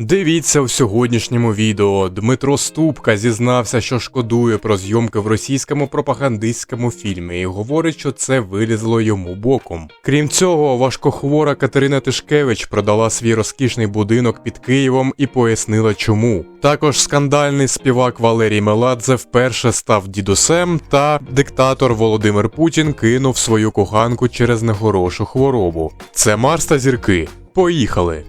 Дивіться в сьогоднішньому відео. Дмитро Ступка зізнався, що шкодує про зйомки в російському пропагандистському фільмі і говорить, що це вилізло йому боком. Крім цього, важкохвора Катерина Тишкевич продала свій розкішний будинок під Києвом і пояснила чому. Також скандальний співак Валерій Меладзе вперше став дідусем, та диктатор Володимир Путін кинув свою коханку через негорошу хворобу. Це Марс та зірки. Поїхали!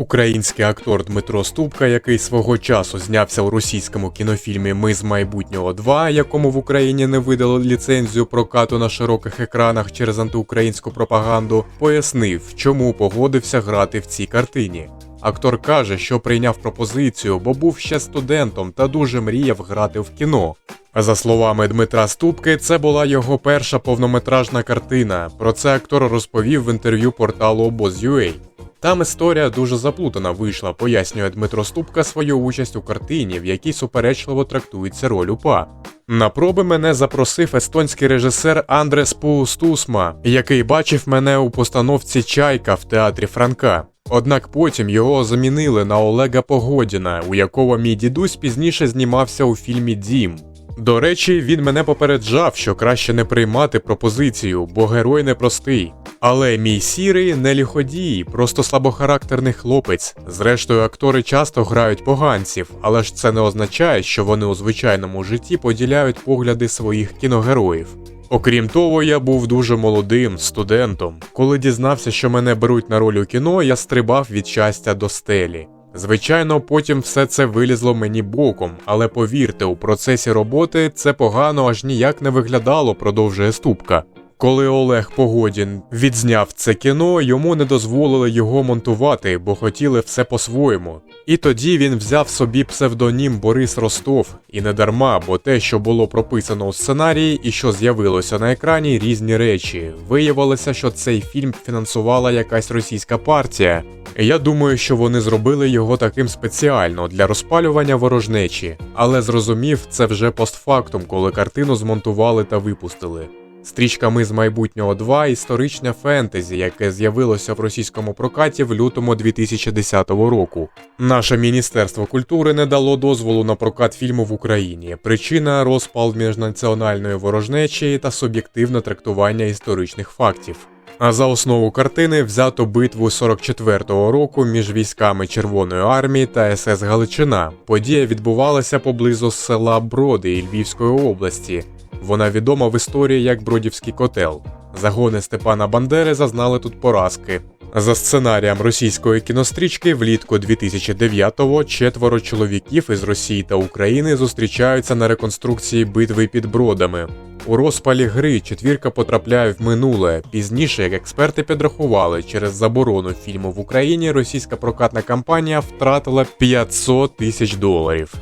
Український актор Дмитро Ступка, який свого часу знявся у російському кінофільмі Ми з майбутнього 2, якому в Україні не видали ліцензію прокату на широких екранах через антиукраїнську пропаганду, пояснив, чому погодився грати в цій картині. Актор каже, що прийняв пропозицію, бо був ще студентом та дуже мріяв грати в кіно. За словами Дмитра Ступки, це була його перша повнометражна картина. Про це актор розповів в інтерв'ю порталу Обоз.ua. Там історія дуже заплутана вийшла, пояснює Дмитро Ступка свою участь у картині, в якій суперечливо трактується роль УПА. На проби мене запросив естонський режисер Андрес Пустусма, який бачив мене у постановці Чайка в театрі Франка. Однак потім його замінили на Олега Погодіна, у якого мій дідусь пізніше знімався у фільмі Дім. До речі, він мене попереджав, що краще не приймати пропозицію, бо герой непростий. Але мій сірий не ліходій, просто слабохарактерний хлопець. Зрештою, актори часто грають поганців, але ж це не означає, що вони у звичайному житті поділяють погляди своїх кіногероїв. Окрім того, я був дуже молодим студентом. Коли дізнався, що мене беруть на роль у кіно, я стрибав від щастя до стелі. Звичайно, потім все це вилізло мені боком, але повірте, у процесі роботи це погано аж ніяк не виглядало, продовжує ступка. Коли Олег Погодін відзняв це кіно, йому не дозволили його монтувати, бо хотіли все по-своєму. І тоді він взяв собі псевдонім Борис Ростов, і не дарма, бо те, що було прописано у сценарії і що з'явилося на екрані, різні речі. Виявилося, що цей фільм фінансувала якась російська партія. Я думаю, що вони зробили його таким спеціально для розпалювання ворожнечі, але зрозумів це вже постфактум, коли картину змонтували та випустили. Стрічка Ми з майбутнього 2 історичне фентезі, яке з'явилося в російському прокаті в лютому 2010 року. Наше міністерство культури не дало дозволу на прокат фільму в Україні. Причина розпал міжнаціональної ворожнечі та суб'єктивне трактування історичних фактів. А за основу картини взято битву 44-го року між військами Червоної армії та СС Галичина. Подія відбувалася поблизу села Броди Львівської області. Вона відома в історії як Бродівський котел. Загони Степана Бандери зазнали тут поразки. За сценарієм російської кінострічки, влітку 2009-го четверо чоловіків із Росії та України зустрічаються на реконструкції битви під бродами. У розпалі гри четвірка потрапляє в минуле. Пізніше, як експерти підрахували, через заборону фільму в Україні російська прокатна кампанія втратила 500 тисяч доларів.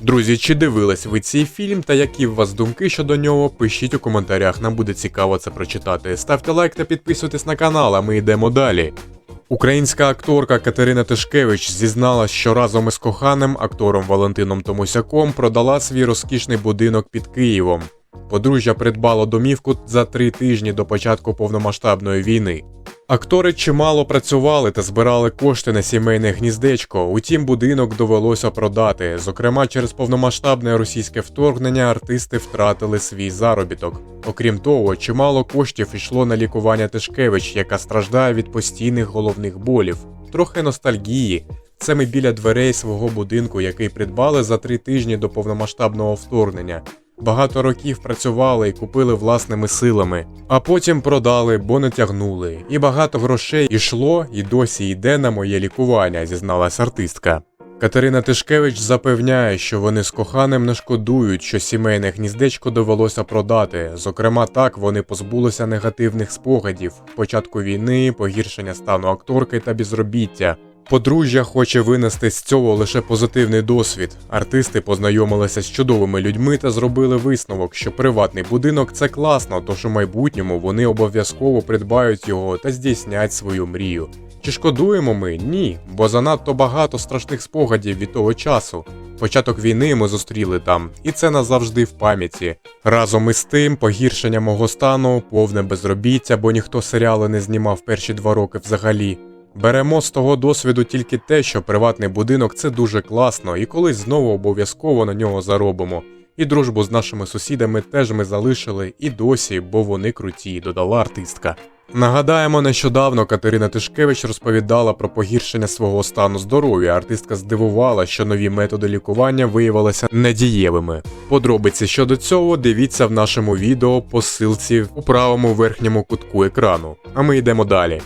Друзі, чи дивились ви цей фільм та які в вас думки щодо нього? Пишіть у коментарях, нам буде цікаво це прочитати. Ставте лайк та підписуйтесь на канал, а ми йдемо далі. Українська акторка Катерина Тишкевич зізналась, що разом із коханим актором Валентином Томусяком продала свій розкішний будинок під Києвом. Подружжя придбало домівку за три тижні до початку повномасштабної війни. Актори чимало працювали та збирали кошти на сімейне гніздечко. Утім, будинок довелося продати. Зокрема, через повномасштабне російське вторгнення артисти втратили свій заробіток. Окрім того, чимало коштів йшло на лікування Тишкевич, яка страждає від постійних головних болів, трохи ностальгії. Це ми біля дверей свого будинку, який придбали за три тижні до повномасштабного вторгнення. Багато років працювали і купили власними силами, а потім продали, бо не тягнули. І багато грошей ішло і досі йде на моє лікування, зізналась артистка. Катерина Тишкевич запевняє, що вони з коханим не шкодують, що сімейне гніздечко довелося продати. Зокрема, так вони позбулися негативних спогадів, початку війни, погіршення стану акторки та безробіття. Подружжя хоче винести з цього лише позитивний досвід. Артисти познайомилися з чудовими людьми та зробили висновок, що приватний будинок це класно, тож у майбутньому вони обов'язково придбають його та здійснять свою мрію. Чи шкодуємо ми? Ні, бо занадто багато страшних спогадів від того часу. Початок війни ми зустріли там, і це назавжди в пам'яті. Разом із тим, погіршення мого стану, повне безробіття, бо ніхто серіали не знімав перші два роки взагалі. Беремо з того досвіду тільки те, що приватний будинок це дуже класно, і колись знову обов'язково на нього заробимо. І дружбу з нашими сусідами теж ми залишили і досі, бо вони круті, додала артистка. Нагадаємо, нещодавно Катерина Тишкевич розповідала про погіршення свого стану здоров'я. Артистка здивувала, що нові методи лікування виявилися недієвими. Подробиці щодо цього дивіться в нашому відео по ссылці у правому верхньому кутку екрану. А ми йдемо далі.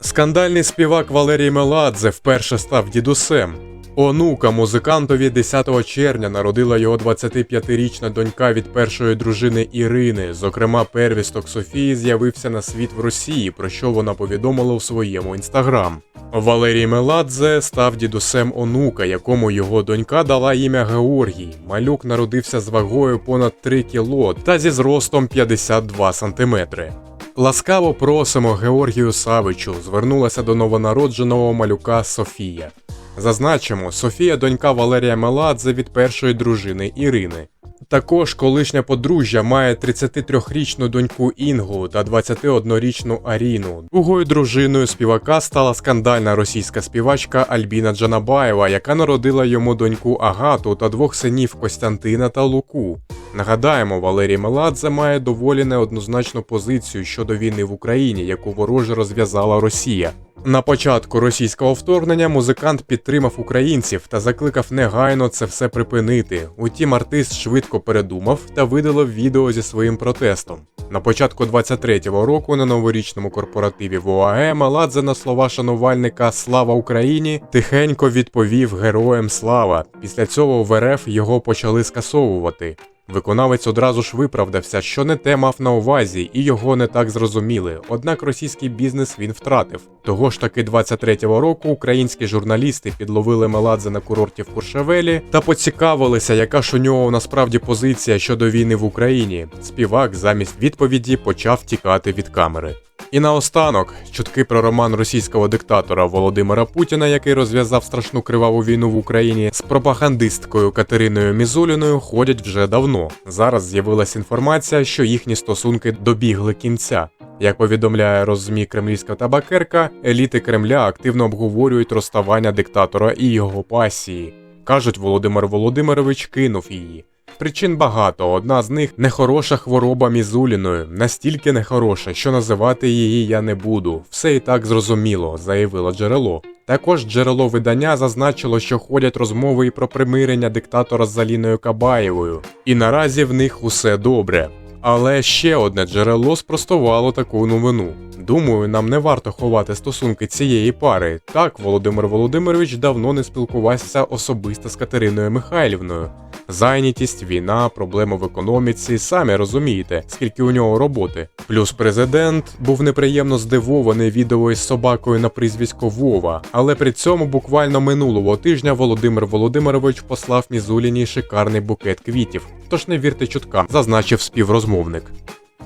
Скандальний співак Валерій Меладзе вперше став дідусем. Онука музикантові 10 червня народила його 25-річна донька від першої дружини Ірини. Зокрема, первісток Софії з'явився на світ в Росії, про що вона повідомила у своєму інстаграм. Валерій Меладзе став дідусем онука, якому його донька дала ім'я Георгій. Малюк народився з вагою понад 3 кіло та зі зростом 52 сантиметри. Ласкаво просимо Георгію Савичу, звернулася до новонародженого малюка Софія. Зазначимо, Софія донька Валерія Меладзе від першої дружини Ірини. Також колишня подружжя має 33-річну доньку Інгу та 21-річну Аріну. Другою дружиною співака стала скандальна російська співачка Альбіна Джанабаєва, яка народила йому доньку Агату та двох синів Костянтина та Луку. Нагадаємо, Валерій Меладзе має доволі неоднозначну позицію щодо війни в Україні, яку вороже розв'язала Росія. На початку російського вторгнення музикант підтримав українців та закликав негайно це все припинити. Утім, артист швидко передумав та видалив відео зі своїм протестом. На початку 23-го року на новорічному корпоративі в ОАЕ Меладзе на слова шанувальника Слава Україні тихенько відповів Героям слава. Після цього в РФ його почали скасовувати. Виконавець одразу ж виправдався, що не те мав на увазі, і його не так зрозуміли. Однак російський бізнес він втратив. Того ж таки 23-го року українські журналісти підловили Меладзе на курорті в Куршавелі та поцікавилися, яка ж у нього насправді позиція щодо війни в Україні. Співак замість відповіді почав тікати від камери. І наостанок чутки про роман російського диктатора Володимира Путіна, який розв'язав страшну криваву війну в Україні, з пропагандисткою Катериною Мізуліною ходять вже давно. Зараз з'явилася інформація, що їхні стосунки добігли кінця. Як повідомляє роззмі кремлівська табакерка, еліти Кремля активно обговорюють розставання диктатора і його пасії. Кажуть, Володимир Володимирович кинув її. Причин багато, одна з них нехороша хвороба Мізуліною, настільки нехороша, що називати її я не буду. Все і так зрозуміло, заявило джерело. Також джерело видання зазначило, що ходять розмови і про примирення диктатора з Заліною Кабаєвою, і наразі в них усе добре. Але ще одне джерело спростувало таку новину. Думаю, нам не варто ховати стосунки цієї пари. Так, Володимир Володимирович давно не спілкувався особисто з Катериною Михайлівною. Зайнятість, війна, проблеми в економіці, самі розумієте, скільки у нього роботи. Плюс президент був неприємно здивований відео із собакою на прізвисько Вова, але при цьому буквально минулого тижня Володимир Володимирович послав Мізуліні шикарний букет квітів. Тож не вірте чуткам, зазначив співрозмовник.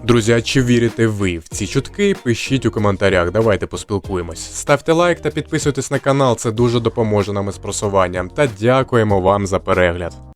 Друзі, а чи вірите ви в ці чутки? Пишіть у коментарях, давайте поспілкуємось. Ставте лайк та підписуйтесь на канал, це дуже допоможе нам із просуванням. Та дякуємо вам за перегляд.